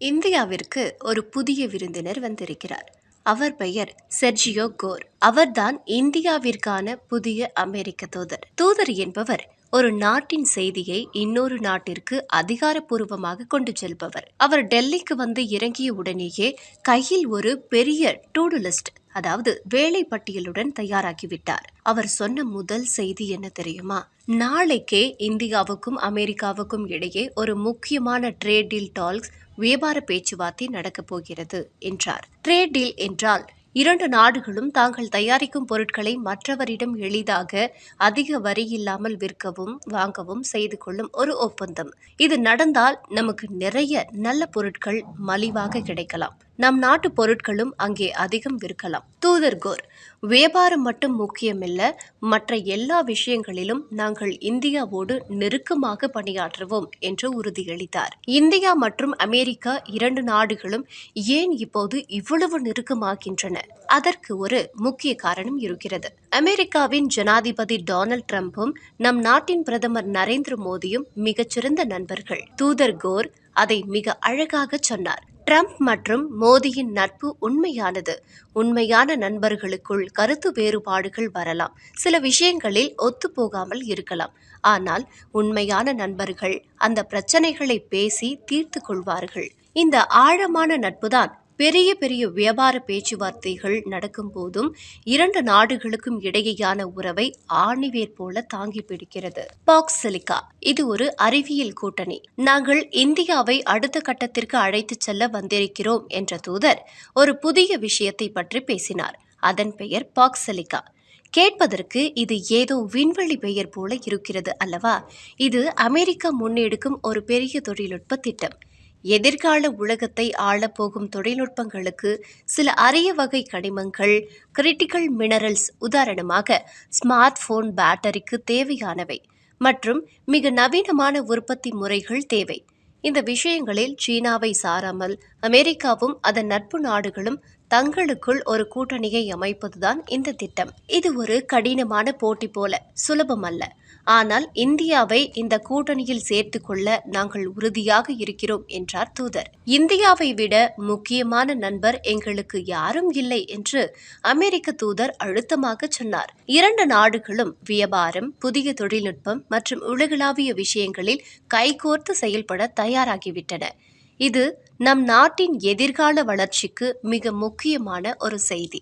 இந்தியாவிற்கு ஒரு புதிய விருந்தினர் வந்திருக்கிறார். அவர் பெயர் செர்ஜியோ கோர். அவர்தான் இந்தியாவிற்கான புதிய அமெரிக்க தூதர். தூதர் என்பவர் ஒரு நாட்டின் செய்தியை இன்னொரு நாட்டிற்கு அதிகாரப்பூர்வமாக கொண்டு செல்பவர். அவர் டெல்லிக்கு வந்து இறங்கிய உடனேயே கையில் ஒரு பெரிய டூடு லிஸ்ட் அதாவது வேலை பட்டியலுடன் தயாராகிவிட்டார். அவர் சொன்ன முதல் செய்தி என்ன தெரியுமா? நாளைக்கே இந்தியாவுக்கும் அமெரிக்காவுக்கும் இடையே ஒரு முக்கியமான ட்ரேட் டீல் டால்ஸ் வியாபார பேச்சுவார்த்தை நடக்கப் போகிறது என்றார். ட்ரேட் டீல் என்றால் இரண்டு நாடுகளும் தாங்கள் தயாரிக்கும் பொருட்களை மற்றவரிடம் எளிதாக அதிக வரி இல்லாமல் விற்கவும் வாங்கவும் செய்து கொள்ளும் ஒரு ஒப்பந்தம். இது நடந்தால் நமக்கு நிறைய நல்ல பொருட்கள் மலிவாக கிடைக்கலாம். நம் நாட்டு பொருட்களும் அங்கே அதிகம் விற்கலாம். தூதர் கோர். வியாபாரம் மட்டும் முக்கியமில்ல மற்ற எல்லா விஷயங்களிலும் நாங்கள் இந்தியாவோடு நெருக்கமாக பணியாற்றுவோம் என்று உறுதியளித்தார். இந்தியா மற்றும் அமெரிக்கா இரண்டு நாடுகளும் ஏன் இப்போது இவ்வளவு நெருக்கமாகின்றன? அதற்கு ஒரு முக்கிய காரணம் இருக்கிறது. அமெரிக்காவின் ஜனாதிபதி டொனால்ட் ட்ரம்ப்பும் நம் நாட்டின் பிரதமர் நரேந்திர மோடியும் மிகச்சிறந்த நண்பர்கள். தூதர் கோர் அதை மிக அழகாக சொன்னார். ட்ரம்ப் மற்றும் மோடியின் நட்பு உண்மையானது. உண்மையான நண்பர்களுக்குள் கருத்து வேறுபாடுகள் வரலாம். சில விஷயங்களில் ஒத்துப்போகாமல் இருக்கலாம். ஆனால் உண்மையான நண்பர்கள் அந்த பிரச்சனைகளை பேசி தீர்த்து கொள்வார்கள். இந்த ஆழமான நட்புதான் பெரிய பெரிய வியாபார பேச்சுவார்த்தைகள் நடக்கும் போதும் இரண்டு நாடுகளுக்கும் இடையேயான உறவை ஆணிவேர் போல தாங்கி பிடிக்கிறது. பாக்ஸ் இது ஒரு அறிவியல் கூட்டணி. நாங்கள் இந்தியாவை அடுத்த கட்டத்திற்கு அழைத்துச் செல்ல வந்திருக்கிறோம் என்ற தூதர் ஒரு புதிய விஷயத்தை பற்றி பேசினார். அதன் பெயர் பாக்ஸலிகா கேட்பதற்கு இது ஏதோ விண்வெளி பெயர் போல இருக்கிறது அல்லவா? இது அமெரிக்கா முன்னெடுக்கும் ஒரு பெரிய தொழில்நுட்ப திட்டம். எதிர்கால உலகத்தை ஆளப்போகும் தொழில்நுட்பங்களுக்கு சில அரிய வகை கனிமங்கள் கிரிட்டிக்கல் மினரல்ஸ் உதாரணமாக ஸ்மார்ட் போன் பேட்டரிக்கு தேவையானவை மற்றும் மிக நவீனமான உற்பத்தி முறைகள் தேவை. இந்த விஷயங்களில் சீனாவை சாராமல் அமெரிக்காவும் அதன் நட்பு நாடுகளும் தங்களுக்குள் ஒரு கூட்டணியை அமைப்பதுதான் இந்த திட்டம். இது ஒரு கடினமான போட்டி போல சுலபமல்ல. ஆனால் இந்தியாவை இந்த கூட்டணியில் சேர்த்து கொள்ள நாங்கள் உறுதியாக இருக்கிறோம் என்றார் தூதர். இந்தியாவை விட முக்கியமான நண்பர் எங்களுக்கு யாரும் இல்லை என்று அமெரிக்க தூதர் அழுத்தமாக சொன்னார். இரண்டு நாடுகளும் வியாபாரம் புதிய தொழில்நுட்பம் மற்றும் உலகளாவிய விஷயங்களில் கைகோர்த்து செயல்பட தயாராகிவிட்டன. இது நம் நாட்டின் எதிர்கால வளர்ச்சிக்கு மிக முக்கியமான ஒரு செய்தி.